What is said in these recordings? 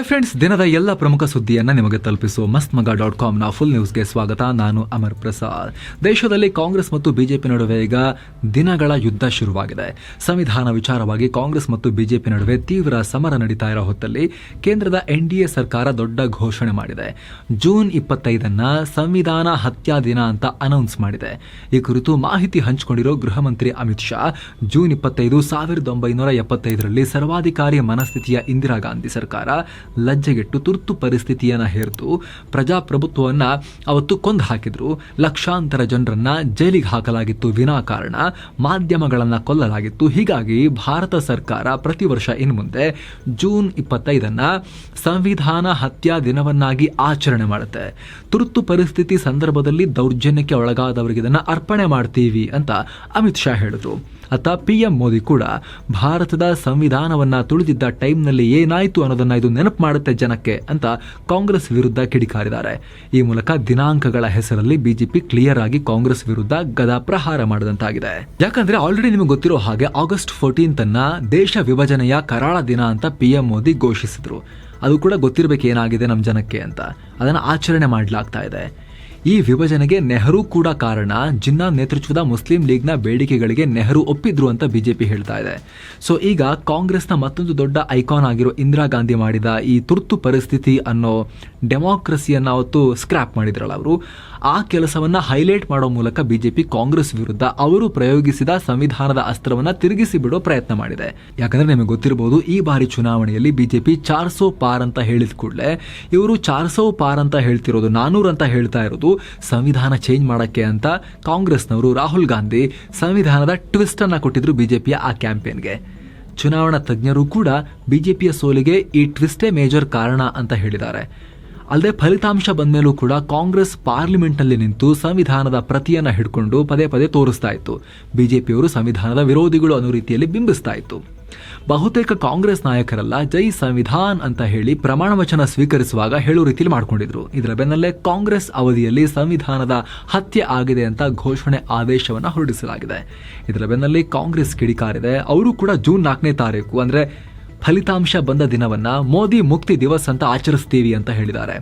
Hi friends ದಿನದ ಎಲ್ಲ ಪ್ರಮುಖ ಸುದ್ದಿಯನ್ನು ನಿಮಗೆ ತಲುಪಿಸುವ ಮಸ್ತ್ ಮಗ ಡಾಟ್ ಕಾಮ್ನ ಫುಲ್ ನ್ಯೂಸ್ಗೆ ಸ್ವಾಗತ. ನಾನು ಅಮರ್ ಪ್ರಸಾದ್. ದೇಶದಲ್ಲಿ ಕಾಂಗ್ರೆಸ್ ಮತ್ತು ಬಿಜೆಪಿ ನಡುವೆ ಈಗ ದಿನಗಳ ಯುದ್ಧ ಶುರುವಾಗಿದೆ. ಸಂವಿಧಾನ ವಿಚಾರವಾಗಿ ಕಾಂಗ್ರೆಸ್ ಮತ್ತು ಬಿಜೆಪಿ ನಡುವೆ ತೀವ್ರ ಸಮರ ನಡೀತಾ ಇರೋ ಹೊತ್ತಲ್ಲಿ ಕೇಂದ್ರದ ಎನ್ಡಿಎ ಸರ್ಕಾರ ದೊಡ್ಡ ಘೋಷಣೆ ಮಾಡಿದೆ. ಜೂನ್ ಇಪ್ಪತ್ತೈದನ್ನ ಸಂವಿಧಾನ ಹತ್ಯಾ ದಿನ ಅಂತ ಅನೌನ್ಸ್ ಮಾಡಿದೆ. ಈ ಕುರಿತು ಮಾಹಿತಿ ಹಂಚಿಕೊಂಡಿರೋ ಗೃಹ ಮಂತ್ರಿ ಅಮಿತ್ ಶಾ, ಜೂನ್ ಇಪ್ಪತ್ತೈದು ಸಾವಿರದ ಒಂಬೈನೂರ ಎಪ್ಪತ್ತೈದರಲ್ಲಿ ಸರ್ವಾಧಿಕಾರಿ ಮನಸ್ಥಿತಿಯ ಇಂದಿರಾ ಗಾಂಧಿ ಸರ್ಕಾರ ಲಜ್ಜೆಗೆಟ್ಟು ತುರ್ತು ಪರಿಸ್ಥಿತಿಯನ್ನು ಹೇರಿತು. ಪ್ರಜಾಪ್ರಭುತ್ವವನ್ನು ಅವತ್ತು ಕೊಂದು ಹಾಕಿದ್ರು. ಲಕ್ಷಾಂತರ ಜನರನ್ನ ಜೈಲಿಗೆ ಹಾಕಲಾಗಿತ್ತು ವಿನಾಕಾರಣ ಮಾಧ್ಯಮಗಳನ್ನ ಕೊಲ್ಲಲಾಗಿತ್ತು. ಹೀಗಾಗಿ ಭಾರತ ಸರ್ಕಾರ ಪ್ರತಿ ವರ್ಷ ಇನ್ನು ಮುಂದೆ ಜೂನ್ ಇಪ್ಪತ್ತೈದನ್ನು ಸಂವಿಧಾನ ಹತ್ಯಾ ದಿನವನ್ನಾಗಿ ಆಚರಣೆ ಮಾಡುತ್ತೆ. ತುರ್ತು ಪರಿಸ್ಥಿತಿ ಸಂದರ್ಭದಲ್ಲಿ ದೌರ್ಜನ್ಯಕ್ಕೆ ಒಳಗಾದವರಿಗೆ ಇದನ್ನು ಅರ್ಪಣೆ ಮಾಡ್ತೀವಿ ಅಂತ ಅಮಿತ್ ಶಾ ಹೇಳಿದ್ರು. ಅತ್ತ ಪಿ ಎಂ ಮೋದಿ ಕೂಡ ಭಾರತದ ಸಂವಿಧಾನವನ್ನು ತುಳಿದಿದ್ದ ಟೈಮ್ನಲ್ಲಿ ಏನಾಯಿತು ಅನ್ನೋದನ್ನು ಇದು ನೆನಪು ಮಾಡುತ್ತೆ ಜನಕ್ಕೆ ಅಂತ ಕಾಂಗ್ರೆಸ್ ವಿರುದ್ಧ ಕಿಡಿಕಾರಿದ್ದಾರೆ. ಈ ಮೂಲಕ ದಿನಾಂಕಗಳ ಹೆಸರಲ್ಲಿ ಬಿಜೆಪಿ ಕ್ಲಿಯರ್ ಆಗಿ ಕಾಂಗ್ರೆಸ್ ವಿರುದ್ಧ ಗದಾ ಪ್ರಹಾರ ಮಾಡಿದಂತಾಗಿದೆ. ಯಾಕಂದ್ರೆ ಆಲ್ರೆಡಿ ನಿಮಗೆ ಗೊತ್ತಿರೋ ಹಾಗೆ ಆಗಸ್ಟ್ ಫೋರ್ಟೀನ್ ಅನ್ನ ದೇಶ ವಿಭಜನೆಯ ಕರಾಳ ದಿನ ಅಂತ ಪಿ ಎಂ ಮೋದಿ ಘೋಷಿಸಿದ್ರು. ಅದು ಕೂಡ ಗೊತ್ತಿರಬೇಕು ಏನಾಗಿದೆ ನಮ್ಮ ಜನಕ್ಕೆ ಅಂತ. ಅದನ್ನು ಆಚರಣೆ ಮಾಡಲಾಗ್ತಾ ಇದೆ. ಈ ವಿಭಜನೆಗೆ ನೆಹರು ಕೂಡ ಕಾರಣ. ಜಿನ್ನಾ ನೇತೃತ್ವದ ಮುಸ್ಲಿಂ ಲೀಗ್ನ ಬೇಡಿಕೆಗಳಿಗೆ ನೆಹರು ಒಪ್ಪಿದ್ರು ಅಂತ ಬಿಜೆಪಿ ಹೇಳ್ತಾ ಇದೆ. ಸೊ, ಈಗ ಕಾಂಗ್ರೆಸ್ನ ಮತ್ತೊಂದು ದೊಡ್ಡ ಐಕಾನ್ ಆಗಿರೋ ಇಂದಿರಾ ಗಾಂಧಿ ಮಾಡಿದ ಈ ತುರ್ತು ಪರಿಸ್ಥಿತಿ ಅನ್ನೋ ಡೆಮಾಕ್ರಸಿಯನ್ನ ಅವತ್ತು ಸ್ಕ್ರಾಪ್ ಮಾಡಿದ್ರಲ್ಲ ಅವರು. ಆ ಕೆಲಸವನ್ನ ಹೈಲೈಟ್ ಮಾಡೋ ಮೂಲಕ ಬಿಜೆಪಿ ಕಾಂಗ್ರೆಸ್ ವಿರುದ್ಧ ಅವರು ಪ್ರಯೋಗಿಸಿದ ಸಂವಿಧಾನದ ಅಸ್ತ್ರವನ್ನ ತಿರುಗಿಸಿ ಬಿಡೋ ಪ್ರಯತ್ನ ಮಾಡಿದೆ. ಯಾಕಂದ್ರೆ ನಿಮಗೆ ಗೊತ್ತಿರಬಹುದು ಈ ಬಾರಿ ಚುನಾವಣೆಯಲ್ಲಿ ಬಿಜೆಪಿ ಚಾರ್ ಸೋ ಪಾರ್ ಅಂತ ಹೇಳಿದ ಕೂಡಲೇ ಇವರು ಚಾರ್ ಸೋ ಪಾರ್ ಅಂತ ಹೇಳ್ತಿರೋದು ನಾನೂರು ಅಂತ ಹೇಳ್ತಾ ಇರೋದು. ಸಂವಿಧಾನ ಚೇಂಜ್ ಮಾಡಕ್ಕೆ ಅಂತ ಕಾಂಗ್ರೆಸ್ನವರು ರಾಹುಲ್ ಗಾಂಧಿ ಸಂವಿಧಾನದ ಟ್ವಿಸ್ಟ್ ಅನ್ನು ಕೊಟ್ಟಿದ್ರು ಬಿಜೆಪಿಯ ಆ ಕ್ಯಾಂಪೇನ್ಗೆ ಚುನಾವಣಾ ತಜ್ಞರು ಕೂಡ ಬಿಜೆಪಿಯ ಸೋಲಿಗೆ ಈ ಟ್ವಿಸ್ಟೇ ಮೇಜರ್ ಕಾರಣ ಅಂತ ಹೇಳಿದ್ದಾರೆ. ಅಲ್ಲದೆ ಫಲಿತಾಂಶ ಬಂದ್ಮೇಲೂ ಕೂಡ ಕಾಂಗ್ರೆಸ್ ಪಾರ್ಲಿಮೆಂಟ್ನಲ್ಲಿ ನಿಂತು ಸಂವಿಧಾನದ ಪ್ರತಿಯನ್ನ ಹಿಡ್ಕೊಂಡು ಪದೇ ಪದೇ ತೋರಿಸ್ತಾ ಇತ್ತು. ಬಿಜೆಪಿಯವರು ಸಂವಿಧಾನದ ವಿರೋಧಿಗಳು ಅನ್ನೋ ರೀತಿಯಲ್ಲಿ ಬಿಂಬಿಸ್ತಾ ಇತ್ತು. ಬಹುತೇಕ ಕಾಂಗ್ರೆಸ್ ನಾಯಕರೆಲ್ಲ ಜೈ ಸಂವಿಧಾನ್ ಅಂತ ಹೇಳಿ ಪ್ರಮಾಣ ವಚನ ಸ್ವೀಕರಿಸುವಾಗ ಹೇಳೋ ರೀತಿಯಲ್ಲಿ ಮಾಡಿಕೊಂಡಿದ್ರು. ಇದರ ಬೆನ್ನಲ್ಲೇ ಕಾಂಗ್ರೆಸ್ ಅವಧಿಯಲ್ಲಿ ಸಂವಿಧಾನದ ಹತ್ಯೆ ಆಗಿದೆ ಅಂತ ಘೋಷಣೆ ಆದೇಶವನ್ನು ಹೊರಡಿಸಲಾಗಿದೆ. ಇದರ ಬೆನ್ನಲ್ಲಿ ಕಾಂಗ್ರೆಸ್ ಕಿಡಿಕಾರಿದೆ. ಅವರು ಕೂಡ ಜೂನ್ ನಾಲ್ಕನೇ ತಾರೀಕು ಅಂದರೆ ಫಲಿತಾಂಶ ಬಂದ ದಿನವನ್ನ ಮೋದಿ ಮುಕ್ತಿ ದಿವಸ್ ಅಂತ ಆಚರಿಸ್ತೀವಿ ಅಂತ ಹೇಳಿದ್ದಾರೆ.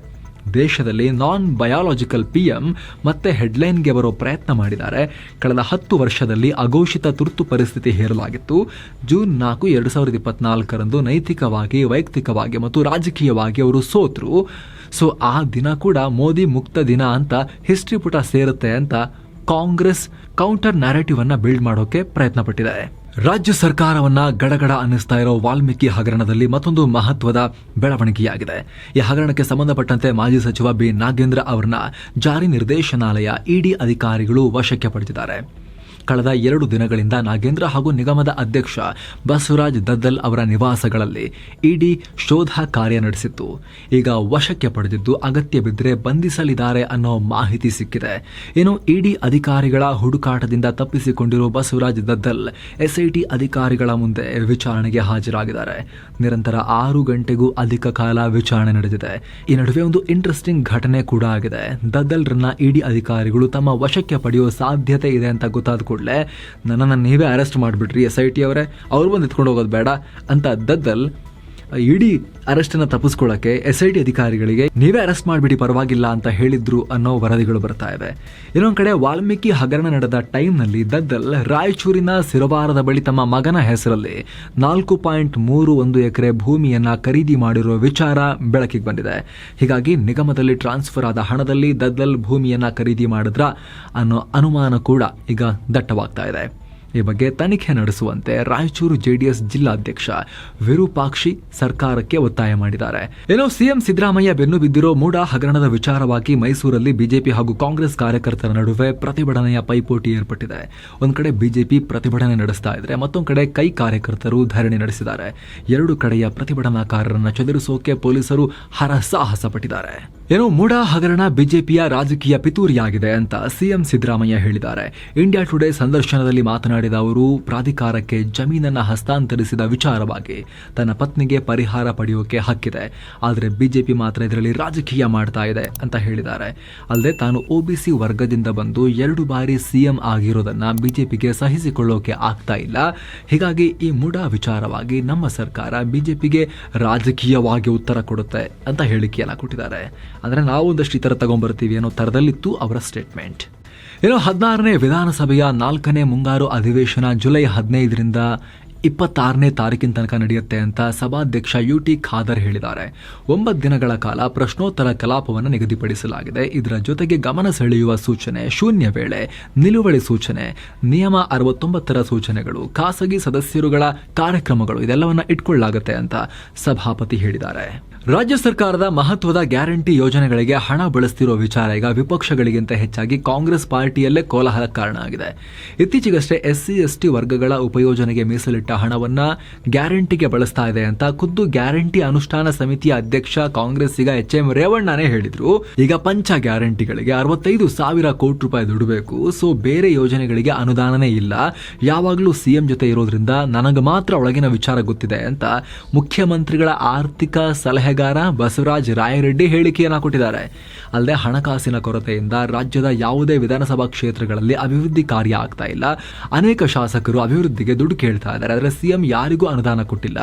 ದೇಶದಲ್ಲಿ ನಾನ್ ಬಯಾಲಜಿಕಲ್ ಪಿ ಎಂ ಮತ್ತೆ ಹೆಡ್ಲೈನ್ಗೆ ಬರೋ ಪ್ರಯತ್ನ ಮಾಡಿದ್ದಾರೆ. ಕಳೆದ ಹತ್ತು ವರ್ಷದಲ್ಲಿ ಅಘೋಷಿತ ತುರ್ತು ಪರಿಸ್ಥಿತಿ ಹೇರಲಾಗಿತ್ತು. ಜೂನ್ ನಾಲ್ಕು, ಎರಡು ಸಾವಿರದ ಇಪ್ಪತ್ನಾಲ್ಕರಂದು ನೈತಿಕವಾಗಿ, ವೈಯಕ್ತಿಕವಾಗಿ ಮತ್ತು ರಾಜಕೀಯವಾಗಿ ಅವರು ಸೋತರು. ಸೊ, ಆ ದಿನ ಕೂಡ ಮೋದಿ ಮುಕ್ತ ದಿನ ಅಂತ ಹಿಸ್ಟ್ರಿ ಪುಟ ಸೇರುತ್ತೆ ಅಂತ ಕಾಂಗ್ರೆಸ್ ಕೌಂಟರ್ ನ್ಯಾರೇಟಿವ್ ಅನ್ನು ಬಿಲ್ಡ್ ಮಾಡೋಕೆ ಪ್ರಯತ್ನ ಪಟ್ಟಿದೆ ರಾಜ್ಯ ಸರ್ಕಾರವನ್ನ ಗಡಗಡ ಅನ್ನಿಸ್ತಾ ಇರೋ ವಾಲ್ಮೀಕಿ ಹಗರಣದಲ್ಲಿ ಮತ್ತೊಂದು ಮಹತ್ವದ ಬೆಳವಣಿಗೆಯಾಗಿದೆ. ಈ ಹಗರಣಕ್ಕೆ ಸಂಬಂಧಪಟ್ಟಂತೆ ಮಾಜಿ ಸಚಿವ ಬಿ ನಾಗೇಂದ್ರ ಅವರನ್ನ ಜಾರಿ ನಿರ್ದೇಶನಾಲಯ ಇಡಿ ಅಧಿಕಾರಿಗಳು ವಶಕ್ಕೆ ಪಡೆದಿದ್ದಾರೆ. ಕಳೆದ ಎರಡು ದಿನಗಳಿಂದ ನಾಗೇಂದ್ರ ಹಾಗೂ ನಿಗಮದ ಅಧ್ಯಕ್ಷ ಬಸವರಾಜ್ ದದ್ದಲ್ ಅವರ ನಿವಾಸಗಳಲ್ಲಿ ಇಡಿ ಶೋಧ ಕಾರ್ಯ ನಡೆಸಿತ್ತು. ಈಗ ವಶಕ್ಕೆ ಪಡೆದಿದ್ದು ಅಗತ್ಯ ಬಿದ್ದರೆ ಬಂಧಿಸಲಿದ್ದಾರೆ ಅನ್ನೋ ಮಾಹಿತಿ ಸಿಕ್ಕಿದೆ. ಇನ್ನು ಇಡಿ ಅಧಿಕಾರಿಗಳ ಹುಡುಕಾಟದಿಂದ ತಪ್ಪಿಸಿಕೊಂಡಿರುವ ಬಸವರಾಜ್ ದದ್ದಲ್ ಎಸ್ಐಟಿ ಅಧಿಕಾರಿಗಳ ಮುಂದೆ ವಿಚಾರಣೆಗೆ ಹಾಜರಾಗಿದ್ದಾರೆ. ನಿರಂತರ ಆರು ಗಂಟೆಗೂ ಅಧಿಕ ಕಾಲ ವಿಚಾರಣೆ ನಡೆದಿದೆ. ಈ ನಡುವೆ ಒಂದು ಇಂಟ್ರೆಸ್ಟಿಂಗ್ ಘಟನೆ ಕೂಡ ಆಗಿದೆ. ದದ್ದಲ್ರನ್ನ ಇಡಿ ಅಧಿಕಾರಿಗಳು ತಮ್ಮ ವಶಕ್ಕೆ ಪಡೆಯುವ ಸಾಧ್ಯತೆ ಇದೆ ಅಂತ ಗೊತ್ತಾದ ಕೂಡಲೇ, ನನ್ನನ್ನು ನೀವೇ ಅರೆಸ್ಟ್ ಮಾಡಿಬಿಟ್ರಿ ಎಸ್ ಐ ಟಿ ಅವರೇ. ಅವ್ರು ಬಂದು ಎತ್ಕೊಂಡು ಹೋಗೋದು ಬೇಡ ಅಂತ ದದ್ದಲ್ ಇಡೀ ಅರೆಸ್ಟನ್ನು ತಪ್ಪಿಸ್ಕೊಳ್ಳಕ್ಕೆ ಎಸ್ ಐ ಟಿ ಅಧಿಕಾರಿಗಳಿಗೆ ನೀವೇ ಅರೆಸ್ಟ್ ಮಾಡಿಬಿಡಿ, ಪರವಾಗಿಲ್ಲ ಅಂತ ಹೇಳಿದ್ರು ಅನ್ನೋ ವರದಿಗಳು ಬರ್ತಾ ಇದೆ. ಇನ್ನೊಂದು ಕಡೆ ವಾಲ್ಮೀಕಿ ಹಗರಣ ನಡೆದ ಟೈಮ್ನಲ್ಲಿ ದದ್ದಲ್ ರಾಯಚೂರಿನ ಸಿರವಾರದ ಬಳಿ ತಮ್ಮ ಮಗನ ಹೆಸರಲ್ಲಿ ನಾಲ್ಕು ಪಾಯಿಂಟ್ ಮೂರು ಒಂದು ಎಕರೆ ಭೂಮಿಯನ್ನ ಖರೀದಿ ಮಾಡಿರುವ ವಿಚಾರ ಬೆಳಕಿಗೆ ಬಂದಿದೆ. ಹೀಗಾಗಿ ನಿಗಮದಲ್ಲಿ ಟ್ರಾನ್ಸ್ಫರ್ ಆದ ಹಣದಲ್ಲಿ ದದ್ದಲ್ ಭೂಮಿಯನ್ನ ಖರೀದಿ ಮಾಡಿದ್ರ ಅನ್ನೋ ಅನುಮಾನ ಕೂಡ ಈಗ ದಟ್ಟವಾಗ್ತಾ ಇದೆ. ಈ ಬಗ್ಗೆ ತನಿಖೆ ನಡೆಸುವಂತೆ ರಾಯಚೂರು ಜೆಡಿಎಸ್ ಜಿಲ್ಲಾಧ್ಯಕ್ಷ ವಿರೂಪಾಕ್ಷಿ ಸರ್ಕಾರಕ್ಕೆ ಒತ್ತಾಯ ಮಾಡಿದ್ದಾರೆ. ಏನೋ ಸಿಎಂ ಸಿದ್ದರಾಮಯ್ಯ ಬೆನ್ನು ಬಿದ್ದಿರೋ ಮೂಡ ಹಗರಣದ ವಿಚಾರವಾಗಿ ಮೈಸೂರಲ್ಲಿ ಬಿಜೆಪಿ ಹಾಗೂ ಕಾಂಗ್ರೆಸ್ ಕಾರ್ಯಕರ್ತರ ನಡುವೆ ಪ್ರತಿಭಟನೆಯ ಪೈಪೋಟಿ ಏರ್ಪಟ್ಟಿದೆ. ಒಂದ್ ಕಡೆ ಬಿಜೆಪಿ ಪ್ರತಿಭಟನೆ ನಡೆಸ್ತಾ ಇದ್ರೆ ಮತ್ತೊಂದು ಕಡೆ ಕೈ ಕಾರ್ಯಕರ್ತರು ಧರಣಿ ನಡೆಸಿದ್ದಾರೆ. ಎರಡು ಕಡೆಯ ಪ್ರತಿಭಟನಾಕಾರರನ್ನ ಚದುರಿಸೋಕೆ ಪೊಲೀಸರು ಹರಸಾಹಸ ಪಟ್ಟಿದ್ದಾರೆ ಏನೋ ಮೂಡ ಹಗರಣ ಬಿಜೆಪಿಯ ರಾಜಕೀಯ ಪಿತೂರಿಯಾಗಿದೆ ಅಂತ ಸಿಎಂ ಸಿದ್ದರಾಮಯ್ಯ ಹೇಳಿದ್ದಾರೆ. ಇಂಡಿಯಾ ಟುಡೇ ಸಂದರ್ಶನದಲ್ಲಿ ಮಾತನಾಡಿದ ಮಾಡಿದ ಅವರು ಪ್ರಾಧಿಕಾರಕ್ಕೆ ಜಮೀನನ್ನು ಹಸ್ತಾಂತರಿಸಿದ ವಿಚಾರವಾಗಿ ತನ್ನ ಪತ್ನಿಗೆ ಪರಿಹಾರ ಪಡೆಯೋಕೆ ಹಕ್ಕಿದೆ. ಆದರೆ ಬಿಜೆಪಿ ಮಾತ್ರ ಇದರಲ್ಲಿ ರಾಜಕೀಯ ಮಾಡ್ತಾ ಇದೆ ಅಂತ ಹೇಳಿದ್ದಾರೆ. ಅಲ್ಲದೆ ತಾನು ಒಬಿಸಿ ವರ್ಗದಿಂದ ಬಂದು ಎರಡು ಬಾರಿ ಸಿಎಂ ಆಗಿರೋದನ್ನ ಬಿಜೆಪಿಗೆ ಸಹಿಸಿಕೊಳ್ಳೋಕೆ ಆಗ್ತಾ ಇಲ್ಲ. ಹೀಗಾಗಿ ಈ ಮುಡ ವಿಚಾರವಾಗಿ ನಮ್ಮ ಸರ್ಕಾರ ಬಿಜೆಪಿಗೆ ರಾಜಕೀಯವಾಗಿ ಉತ್ತರ ಕೊಡುತ್ತೆ ಅಂತ ಹೇಳಿಕೆಯನ್ನು ಕೊಟ್ಟಿದ್ದಾರೆ. ಅಂದರೆ ನಾವು ಒಂದಷ್ಟು ಈ ಥರ ತಗೊಂಡ್ಬರ್ತೀವಿ ಅನ್ನೋ ಥರದಲ್ಲಿತ್ತು ಅವರ ಸ್ಟೇಟ್ಮೆಂಟ್ ಇನ್ನು ಹದಿನಾರನೇ ವಿಧಾನಸಭೆಯ ನಾಲ್ಕನೇ ಮುಂಗಾರು ಅಧಿವೇಶನ ಜುಲೈ ಹದಿನೈದರಿಂದ ಇಪ್ಪತ್ತಾರನೇ ತಾರೀಕಿನ ತನಕ ನಡೆಯುತ್ತೆ ಅಂತ ಸಭಾಧ್ಯಕ್ಷ ಯು ಟಿ ಖಾದರ್ ಹೇಳಿದ್ದಾರೆ. ಒಂಬತ್ತು ದಿನಗಳ ಕಾಲ ಪ್ರಶ್ನೋತ್ತರ ಕಲಾಪವನ್ನು ನಿಗದಿಪಡಿಸಲಾಗಿದೆ. ಇದರ ಜೊತೆಗೆ ಗಮನ ಸೆಳೆಯುವ ಸೂಚನೆ ಶೂನ್ಯ ವೇಳೆ ನಿಲುವಳಿ ಸೂಚನೆ, ನಿಯಮ ಅರವತ್ತೊಂಬತ್ತರ ಸೂಚನೆಗಳು, ಖಾಸಗಿ ಸದಸ್ಯರುಗಳ ಕಾರ್ಯಕ್ರಮಗಳು ಇದೆಲ್ಲವನ್ನ ಇಟ್ಕೊಳ್ಳಲಾಗುತ್ತೆ ಅಂತ ಸಭಾಪತಿ ಹೇಳಿದ್ದಾರೆ. ರಾಜ್ಯ ಸರ್ಕಾರದ ಮಹತ್ವದ ಗ್ಯಾರಂಟಿ ಯೋಜನೆಗಳಿಗೆ ಹಣ ಬಳಸ್ತಿರೋ ವಿಚಾರ ಈಗ ವಿಪಕ್ಷಗಳಿಗಿಂತ ಹೆಚ್ಚಾಗಿ ಕಾಂಗ್ರೆಸ್ ಪಾರ್ಟಿಯಲ್ಲೇ ಕೋಲಾಹಲ ಕಾರಣ ಆಗಿದೆ. ಇತ್ತೀಚೆಗಷ್ಟೇ ಎಸ್ ಸಿ ಎಸ್ ವರ್ಗಗಳ ಉಪಯೋಜನೆಗೆ ಮೀಸಲಿಟ್ಟ ಹಣವನ್ನ ಗ್ಯಾರಂಟಿಗೆ ಬಳಸ್ತಾ ಇದೆ ಅಂತ ಖುದ್ದು ಗ್ಯಾರಂಟಿ ಅನುಷ್ಠಾನ ಸಮಿತಿಯ ಅಧ್ಯಕ್ಷ ಕಾಂಗ್ರೆಸ್ಸಿಗ ಎಚ್ ಎಂ ರೇವಣ್ಣನೇ ಹೇಳಿದ್ರು. ಈಗ ಪಂಚ ಗ್ಯಾರಂಟಿಗಳಿಗೆ ಅರವತ್ತೈದು ಸಾವಿರ ಕೋಟಿ ರೂಪಾಯಿ ದುಡಬೇಕು. ಸೊ ಬೇರೆ ಯೋಜನೆಗಳಿಗೆ ಅನುದಾನನೇ ಇಲ್ಲ. ಯಾವಾಗಲೂ ಸಿಎಂ ಜೊತೆ ಇರೋದ್ರಿಂದ ನನಗೆ ಮಾತ್ರ ಒಳಗಿನ ವಿಚಾರ ಗೊತ್ತಿದೆ ಅಂತ ಮುಖ್ಯಮಂತ್ರಿಗಳ ಆರ್ಥಿಕ ಸಲಹೆಗಾರ ಬಸವರಾಜ ರಾಯರೆಡ್ಡಿ ಹೇಳಿಕೆಯನ್ನು ಕೊಟ್ಟಿದ್ದಾರೆ. ಅಲ್ಲದೆ ಹಣಕಾಸಿನ ಕೊರತೆಯಿಂದ ರಾಜ್ಯದ ಯಾವುದೇ ವಿಧಾನಸಭಾ ಕ್ಷೇತ್ರಗಳಲ್ಲಿ ಅಭಿವೃದ್ಧಿ ಕಾರ್ಯ ಆಗ್ತಾ ಇಲ್ಲ. ಅನೇಕ ಶಾಸಕರು ಅಭಿವೃದ್ಧಿಗೆ ದುಡ್ಡು ಕೇಳ್ತಾ ಇದ್ದಾರೆ. ಆದರೆ ಸಿಎಂ ಯಾರಿಗೂ ಅನುದಾನ ಕೊಟ್ಟಿಲ್ಲ.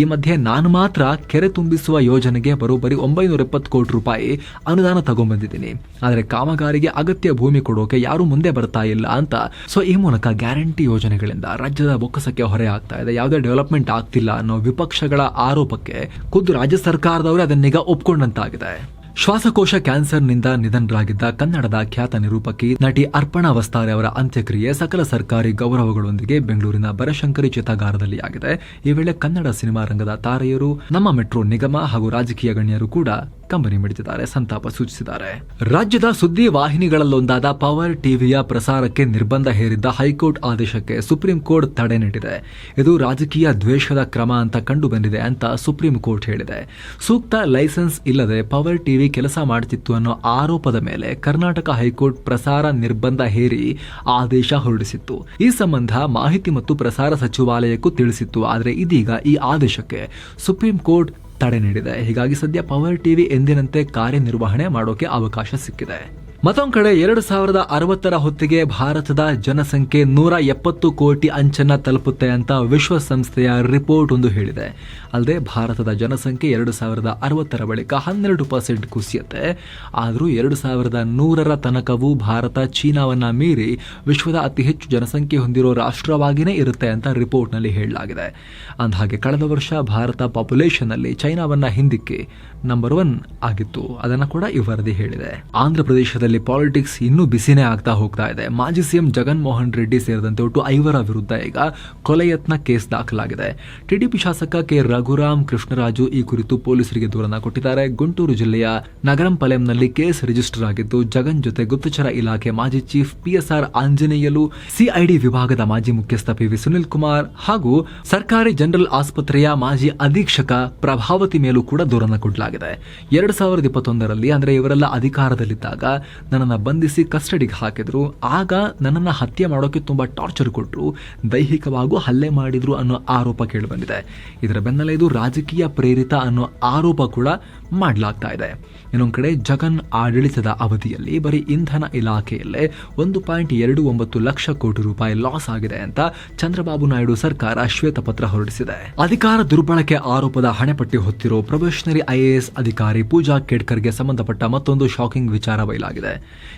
ಈ ಮಧ್ಯೆ ನಾನು ಮಾತ್ರ ಕೆರೆ ತುಂಬಿಸುವ ಯೋಜನೆಗೆ ಬರೋಬ್ಬರಿ ಒಂಬೈನೂರ ಎಪ್ಪತ್ತು ಕೋಟಿ ರೂಪಾಯಿ ಅನುದಾನ ತಗೊಂಡ್ಬಂದಿದ್ದೀನಿ. ಆದರೆ ಕಾಮಗಾರಿಗೆ ಅಗತ್ಯ ಭೂಮಿ ಕೊಡೋಕೆ ಯಾರು ಮುಂದೆ ಬರ್ತಾ ಇಲ್ಲ ಅಂತ. ಸೊ ಈ ಮೂಲಕ ಗ್ಯಾರಂಟಿ ಯೋಜನೆಗಳಿಂದ ರಾಜ್ಯದ ಬೊಕ್ಕಸಕ್ಕೆ ಹೊರೆ ಆಗ್ತಾ ಇದೆ. ಯಾವುದೇ ಡೆವಲಪ್ಮೆಂಟ್ ಆಗ್ತಿಲ್ಲ ಅನ್ನೋ ವಿಪಕ್ಷಗಳ ಆರೋಪಕ್ಕೆ ಖುದ್ದು ರಾಜ್ಯ ಸರ್ಕಾರದವರೇ ಅದನ್ನೀಗ ಒಪ್ಕೊಂಡಂತಾಗಿದೆ. ಶ್ವಾಸಕೋಶ ಕ್ಯಾನ್ಸರ್ನಿಂದ ನಿಧನರಾಗಿದ್ದ ಕನ್ನಡದ ಖ್ಯಾತ ನಿರೂಪಕಿ ನಟಿ ಅರ್ಪಣಾ ವಸ್ತಾರೆ ಅವರ ಅಂತ್ಯಕ್ರಿಯೆ ಸಕಲ ಸರ್ಕಾರಿ ಗೌರವಗಳೊಂದಿಗೆ ಬೆಂಗಳೂರಿನ ಬರಶಂಕರಿ ಚಿತಾಗಾರದಲ್ಲಿ ಆಗಿದೆ. ಈ ವೇಳೆ ಕನ್ನಡ ಸಿನಿಮಾ ರಂಗದ ತಾರೆಯರು, ನಮ್ಮ ಮೆಟ್ರೋ ನಿಗಮ ಹಾಗೂ ರಾಜಕೀಯ ಗಣ್ಯರು ಕೂಡ ಕಂಬನಿ ಮಿಡಿದಿದ್ದಾರೆ ಸಂತಾಪ ಸೂಚಿಸಿದ್ದಾರೆ. ರಾಜ್ಯದ ಸುದ್ದಿ ವಾಹಿನಿಗಳಲ್ಲೊಂದಾದ ಪವರ್ ಟಿವಿಯ ಪ್ರಸಾರಕ್ಕೆ ನಿರ್ಬಂಧ ಹೇರಿದ್ದ ಹೈಕೋರ್ಟ್ ಆದೇಶಕ್ಕೆ ಸುಪ್ರೀಂ ಕೋರ್ಟ್ ತಡೆ ನೀಡಿದೆ. ಇದು ರಾಜಕೀಯ ದ್ವೇಷದ ಕ್ರಮ ಅಂತ ಕಂಡು ಬಂದಿದೆ ಅಂತ ಸುಪ್ರೀಂ ಕೋರ್ಟ್ ಹೇಳಿದೆ. ಸೂಕ್ತ ಲೈಸೆನ್ಸ್ ಇಲ್ಲದೆ ಪವರ್ ಟಿವಿ ಕೆಲಸ ಮಾಡುತ್ತಿತ್ತು ಅನ್ನೋ ಆರೋಪದ ಮೇಲೆ ಕರ್ನಾಟಕ ಹೈಕೋರ್ಟ್ ಪ್ರಸಾರ ನಿರ್ಬಂಧ ಹೇರಿ ಆದೇಶ ಹೊರಡಿಸಿತ್ತು. ಈ ಸಂಬಂಧ ಮಾಹಿತಿ ಮತ್ತು ಪ್ರಸಾರ ಸಚಿವಾಲಯಕ್ಕೂ ತಿಳಿಸಿತ್ತು, ಆದರೆ ಇದೀಗ ಈ ಆದೇಶಕ್ಕೆ ಸುಪ್ರೀಂ ಕೋರ್ಟ್ ತಡೆ ನೀಡಿದೆ. ಹೀಗಾಗಿ ಸದ್ಯ ಪವರ್ ಟಿವಿ ಎಂದಿನಂತೆ ಕಾರ್ಯನಿರ್ವಹಣೆ ಮಾಡೋಕೆ ಅವಕಾಶ ಸಿಕ್ಕಿದೆ. ಮತ್ತೊಂದು ಕಡೆ ಎರಡು ಸಾವಿರದ ಅರವತ್ತರ ಹೊತ್ತಿಗೆ ಭಾರತದ ಜನಸಂಖ್ಯೆ ನೂರ ಎಪ್ಪತ್ತು ಕೋಟಿ ಅಂಚನ್ನ ತಲುಪುತ್ತೆ ಅಂತ ವಿಶ್ವಸಂಸ್ಥೆಯ ರಿಪೋರ್ಟ್ ಒಂದು ಹೇಳಿದೆ. ಅಲ್ಲದೆ ಭಾರತದ ಜನಸಂಖ್ಯೆ ಎರಡು ಸಾವಿರದ ಅರವತ್ತರ ಬಳಿಕ ಹನ್ನೆರಡು ಪರ್ಸೆಂಟ್ ಕುಸಿಯುತ್ತೆ. ಆದರೂ ಎರಡು ಸಾವಿರದ ನೂರರ ತನಕವೂ ಭಾರತ ಚೀನಾವನ್ನ ಮೀರಿ ವಿಶ್ವದ ಅತಿ ಹೆಚ್ಚು ಜನಸಂಖ್ಯೆ ಹೊಂದಿರೋ ರಾಷ್ಟ್ರವಾಗಿಯೇ ಇರುತ್ತೆ ಅಂತ ರಿಪೋರ್ಟ್ನಲ್ಲಿ ಹೇಳಲಾಗಿದೆ. ಅಂದಹಾಗೆ ಕಳೆದ ವರ್ಷ ಭಾರತ ಪಾಪ್ಯುಲೇಷನ್ನಲ್ಲಿ ಚೈನಾವನ್ನು ಹಿಂದಿಕ್ಕಿ ನಂಬರ್ ಒನ್ ಆಗಿತ್ತು. ಅದನ್ನು ಕೂಡ ಈ ವರದಿ ಹೇಳಿದೆ. ಆಂಧ್ರ ಪಾಲಿಟಿಕ್ಸ್ ಇನ್ನೂ ಬಿಸಿನೇ ಆಗ್ತಾ ಹೋಗ್ತಾ ಇದೆ. ಮಾಜಿ ಸಿಎಂ ಜಗನ್ ಮೋಹನ್ ರೆಡ್ಡಿ ಸೇರಿದಂತೆ ಒಟ್ಟು ಐವರ ವಿರುದ್ಧ ಈಗ ಕೊಲೆ ಯತ್ನ ಕೇಸ್ ದಾಖಲಾಗಿದೆ. ಟಿಡಿಪಿ ಶಾಸಕ ಕೆ ರಘುರಾಮ್ ಕೃಷ್ಣರಾಜು ಈ ಕುರಿತು ಪೊಲೀಸರಿಗೆ ದೂರನ್ನ ಕೊಟ್ಟಿದ್ದಾರೆ. ಗುಂಟೂರು ಜಿಲ್ಲೆಯ ನಗರಂ ಪಲೆಂನಲ್ಲಿ ಕೇಸ್ ರಿಜಿಸ್ಟರ್ ಆಗಿದ್ದು, ಜಗನ್ ಜೊತೆ ಗುಪ್ತಚರ ಇಲಾಖೆ ಮಾಜಿ ಚೀಫ್ ಪಿಎಸ್ಆರ್ ಆಂಜನೇಯಲು, ಸಿಐಡಿ ವಿಭಾಗದ ಮಾಜಿ ಮುಖ್ಯಸ್ಥ ಪಿವಿ ಸುನಿಲ್ ಕುಮಾರ್ ಹಾಗೂ ಸರ್ಕಾರಿ ಜನರಲ್ ಆಸ್ಪತ್ರೆಯ ಮಾಜಿ ಅಧೀಕ್ಷಕ ಪ್ರಭಾವತಿ ಮೇಲೂ ಕೂಡ ದೂರನ್ನ ಕೊಡಲಾಗಿದೆ. ಎರಡ್ ಸಾವಿರದ ಇಪ್ಪತ್ತೊಂದರಲ್ಲಿ ಅಂದ್ರೆ ಇವರೆಲ್ಲ ಅಧಿಕಾರದಲ್ಲಿದ್ದಾಗ ನನ್ನನ್ನು ಬಂಧಿಸಿ ಕಸ್ಟಡಿಗೆ ಹಾಕಿದರು. ಆಗ ನನ್ನನ್ನು ಹತ್ಯೆ ಮಾಡೋಕ್ಕೆ ತುಂಬ ಟಾರ್ಚರ್ ಕೊಟ್ಟರು ದೈಹಿಕವಾಗೂ ಹಲ್ಲೆ ಮಾಡಿದರು ಅನ್ನೋ ಆರೋಪ ಕೇಳಿಬಂದಿದೆ. ಇದರ ಬೆನ್ನಲ್ಲೇ ಇದು ರಾಜಕೀಯ ಪ್ರೇರಿತ ಅನ್ನೋ ಆರೋಪ ಕೂಡ ಮಾಡಲಾಗ್ತಾ ಇದೆ. ಇನ್ನೊಂದು ಕಡೆ ಜಗನ್ ಆಡಳಿತದ ಅವಧಿಯಲ್ಲಿ ಬರೀ ಇಂಧನ ಇಲಾಖೆಯಲ್ಲೇ ಒಂದು ಪಾಯಿಂಟ್ ಎರಡು ಒಂಬತ್ತು ಲಕ್ಷ ಕೋಟಿ ರೂಪಾಯಿ ಲಾಸ್ ಆಗಿದೆ ಅಂತ ಚಂದ್ರಬಾಬು ನಾಯ್ಡು ಸರ್ಕಾರ ಶ್ವೇತಪತ್ರ ಹೊರಡಿಸಿದೆ. ಅಧಿಕಾರ ದುರ್ಬಳಕೆ ಆರೋಪದ ಹಣೆಪಟ್ಟಿ ಹೊತ್ತಿರೋ ಪ್ರೊಬೆಷನರಿ ಐಎಎಸ್ ಅಧಿಕಾರಿ ಪೂಜಾ ಕೇಡ್ಕರ್ಗೆ ಸಂಬಂಧಪಟ್ಟ ಮತ್ತೊಂದು ಶಾಕಿಂಗ್ ವಿಚಾರ ಬಯಲಾಗಿದೆ.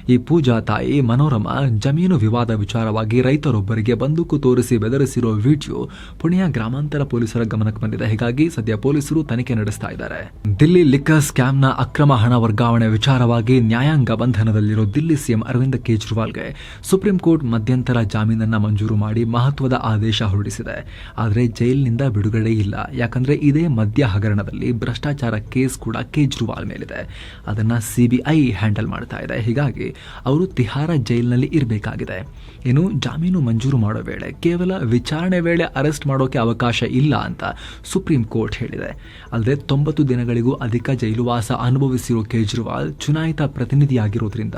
ಈ ಪೂಜಾ ತಾಯಿ ಮನೋರಮಾ, ಜಮೀನು ವಿವಾದ ವಿಚಾರವಾಗಿ ರೈತರೊಬ್ಬರಿಗೆ ಬಂದೂಕು ತೋರಿಸಿ ಬೆದರಿಸಿರೋ ವಿಡಿಯೋ ಪುಣೆಯ ಗ್ರಾಮಾಂತರ ಪೊಲೀಸರ ಗಮನಕ್ಕೆ ಬಂದಿದೆ. ಹೀಗಾಗಿ ಸದ್ಯ ಪೊಲೀಸರು ತನಿಖೆ ನಡೆಸ್ತಾ ಇದ್ದಾರೆ. ದಿಲ್ಲಿ ಲಿಕ್ಕರ್ ಸ್ಕ್ಯಾಮ್ನ ಅಕ್ರಮ ಹಣ ವರ್ಗಾವಣೆ ವಿಚಾರವಾಗಿ ನ್ಯಾಯಾಂಗ ಬಂಧನದಲ್ಲಿರೋ ದಿಲ್ಲಿ ಸಿಎಂ ಅರವಿಂದ್ ಕೇಜ್ರಿವಾಲ್ಗೆ ಸುಪ್ರೀಂ ಕೋರ್ಟ್ ಮಧ್ಯಂತರ ಜಾಮೀನನ್ನ ಮಂಜೂರು ಮಾಡಿ ಮಹತ್ವದ ಆದೇಶ ಹೊರಡಿಸಿದೆ. ಆದರೆ ಜೈಲಿನಿಂದ ಬಿಡುಗಡೆ ಇಲ್ಲ. ಯಾಕಂದ್ರೆ ಇದೇ ಮದ್ಯ ಹಗರಣದಲ್ಲಿ ಭ್ರಷ್ಟಾಚಾರ ಕೇಸ್ ಕೂಡ ಕೇಜ್ರಿವಾಲ್ ಮೇಲಿದೆ. ಅದನ್ನ ಸಿಬಿಐ ಹ್ಯಾಂಡಲ್ ಮಾಡ್ತಾ ಇದೆ. ಹೀಗಾಗಿ ಅವರು ತಿಹಾರ ಜೈಲಿನಲ್ಲಿ ಇರಬೇಕಾಗಿದೆ. ಏನು, ಜಾಮೀನು ಮಂಜೂರು ಮಾಡೋ ವೇಳೆ, ಕೇವಲ ವಿಚಾರಣೆ ವೇಳೆ ಅರೆಸ್ಟ್ ಮಾಡೋಕೆ ಅವಕಾಶ ಇಲ್ಲ ಅಂತ ಸುಪ್ರೀಂ ಕೋರ್ಟ್ ಹೇಳಿದೆ. ಅಲ್ಲದೆ ತೊಂಬತ್ತು ದಿನಗಳಿಗೂ ಅಧಿಕ ಜೈಲುವಾಸ ಅನುಭವಿಸಿರುವ ಕೇಜ್ರಿವಾಲ್ ಚುನಾಯಿತ ಪ್ರತಿನಿಧಿಯಾಗಿರೋದ್ರಿಂದ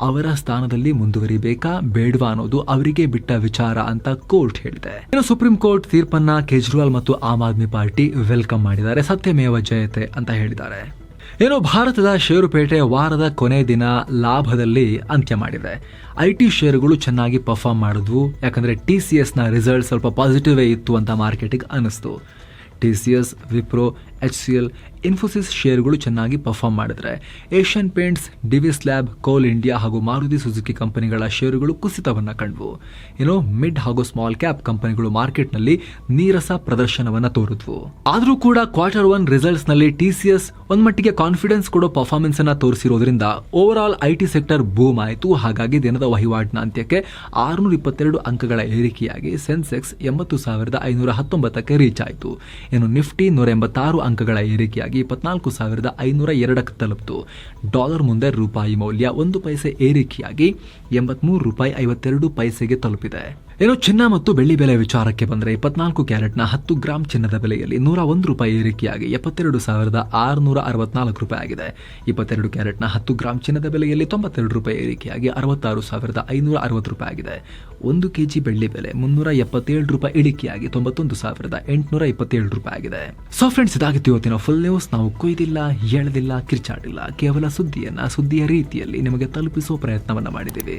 ಅವರ ಸ್ಥಾನದಲ್ಲಿ ಮುಂದುವರಿಬೇಕಾ, ಬೇಡವಾ ಅನ್ನೋದು ಅವರಿಗೆ ಬಿಟ್ಟ ವಿಚಾರ ಅಂತ ಕೋರ್ಟ್ ಹೇಳಿದೆ. ಇನ್ನು ಸುಪ್ರೀಂ ಕೋರ್ಟ್ ತೀರ್ಪನ್ನ ಕೇಜ್ರಿವಾಲ್ ಮತ್ತು ಆಮ್ ಆದ್ಮಿ ಪಾರ್ಟಿ ವೆಲ್ಕಮ್ ಮಾಡಿದ್ದಾರೆ. ಸತ್ಯಮೇವ ಜಯತೆ ಅಂತ ಹೇಳಿದ್ದಾರೆ. ಏನು ಭಾರತದ ಷೇರುಪೇಟೆ ವಾರದ ಕೊನೆ ದಿನ ಲಾಭದಲ್ಲಿ ಅಂತ್ಯ ಮಾಡಿದೆ. ಐ ಟಿ ಷೇರುಗಳು ಚೆನ್ನಾಗಿ ಪರ್ಫಾರ್ಮ್ ಮಾಡಿದ್ವು. ಯಾಕಂದರೆ ಟಿ ಸಿ ಎಸ್ನ ರಿಸಲ್ಟ್ ಸ್ವಲ್ಪ ಪಾಸಿಟಿವೇ ಇತ್ತು ಅಂತ ಮಾರ್ಕೆಟಿಗೆ ಅನ್ನಿಸ್ತು. T C S Wipro H C L Infosys ಷೇರುಗಳು ಚೆನ್ನಾಗಿ ಪರ್ಫಾರ್ಮ್ ಮಾಡಿದ್ರೆ Asian Paints Divi's lab Coal India ಹಾಗೂ ಮಾರುತಿ ಸುಜುಕಿ ಕಂಪನಿಗಳ ಶೇರುಗಳು ಕುಸಿತವನ್ನು ಕಂಡ್ವು. ಏನೋ ಮಿಡ್ ಹಾಗೂ ಸ್ಮಾಲ್ ಕ್ಯಾಪ್ ಕಂಪನಿಗಳು ಮಾರ್ಕೆಟ್ನಲ್ಲಿ ನೀರಸ ಪ್ರದರ್ಶನವನ್ನು ತೋರಿದ್ವು. ಆದರೂ ಕೂಡ ಕ್ವಾರ್ಟರ್ ಒನ್ ರಿಸಲ್ಟ್ಸ್ನಲ್ಲಿ ಟಿ ಸಿ ಎಸ್ ಒಂದ್ ಮಟ್ಟಿಗೆ ಕಾನ್ಫಿಡೆನ್ಸ್ ಕೊಡೋ ಪರ್ಫಾರ್ಮೆನ್ಸ್ ಅನ್ನ ತೋರಿಸಿರೋದ್ರಿಂದ over all I T sector boom ಆಯಿತು. ಹಾಗಾಗಿ ದಿನದ ವಹಿವಾಟಿನ ಅಂತ್ಯಕ್ಕೆ ಆರುನೂರ ಇಪ್ಪತ್ತೆರಡು ಅಂಕಗಳ ಏರಿಕೆಯಾಗಿ ಸೆನ್ಸೆಕ್ಸ್ ಎಂಬತ್ತು ಸಾವಿರದ ಐನೂರ ಹತ್ತೊಂಬತ್ತಕ್ಕೆ ರೀಚ್ ಆಯಿತು. ಇನ್ನು ನಿಫ್ಟಿ ನೂರ ಎಂಬತ್ತಾರು ಅಂಕಗಳ ಏರಿಕೆಯಾಗಿ ಇಪ್ಪತ್ನಾಲ್ಕು ಸಾವಿರದ ಐನೂರ ಎರಡಕ್ಕೆ ತಲುಪಿತು. ಡಾಲರ್ ಮುಂದೆ ರೂಪಾಯಿ ಮೌಲ್ಯ ಒಂದು ಪೈಸೆ ಏರಿಕೆಯಾಗಿ ಎಂಬತ್ಮೂರು ರೂಪಾಯಿ ಐವತ್ತೆರಡು ಪೈಸೆಗೆ ತಲುಪಿದೆ. ಇನ್ನು ಚಿನ್ನ ಮತ್ತು ಬೆಳ್ಳಿ ಬೆಲೆ ವಿಚಾರಕ್ಕೆ ಬಂದರೆ ಇಪ್ಪತ್ನಾಲ್ಕು ಕ್ಯಾರೆಟ್ನ ಹತ್ತು ಗ್ರಾಂ ಚಿನ್ನದ ಬೆಲೆಯಲ್ಲಿ ನೂರ ಒಂದು ರೂಪಾಯಿ ಏರಿಕೆಯಾಗಿ ಎಪ್ಪತ್ತೆರಡು ಸಾವಿರದ ಆರುನೂರ ಅರವತ್ನಾಲ್ಕು ರೂಪಾಯಿ ಆಗಿದೆ. ಇಪ್ಪತ್ತೆರಡು ಕ್ಯಾರೆಟ್ನ ಹತ್ತು ಗ್ರಾಂ ಚಿನ್ನದ ಬೆಲೆಯಲ್ಲಿ ತೊಂಬತ್ತೆರಡು ರೂಪಾಯಿ ಏರಿಕೆಯಾಗಿ ಅರವತ್ತಾರು ಸಾವಿರದ ಐನೂರ ಅರವತ್ತು ರೂಪಾಯಿ ಆಗಿದೆ. ಒಂದು ಕೆ ಜಿ ಬೆಳ್ಳಿ ಬೆಲೆ ಮುನ್ನೂರ ಎಪ್ಪತ್ತೇಳು ರೂಪಾಯಿ ಇಳಿಕೆಯಾಗಿ ತೊಂಬತ್ತೊಂದು ಸಾವಿರದ ಎಂಟುನೂರ ಇಪ್ಪತ್ತೇಳು ರೂಪಾಯಿ ಆಗಿದೆ. ಸೊ ಫ್ರೆಂಡ್ಸ್ ಇದಾಗಿತ್ತು ಇವತ್ತಿನ ಫುಲ್ ನ್ಯೂಸ್ ನಾವು ಕೊಯ್ದಿಲ್ಲ, ಎಳೆದಿಲ್ಲ, ಕಿರ್ಚಾಡಿಲ್ಲ. ಕೇವಲ ಸುದ್ದಿಯನ್ನ ಸುದ್ದಿಯ ರೀತಿಯಲ್ಲಿ ನಿಮಗೆ ತಲುಪಿಸುವ ಪ್ರಯತ್ನವನ್ನ ಮಾಡಿದ್ದೀವಿ.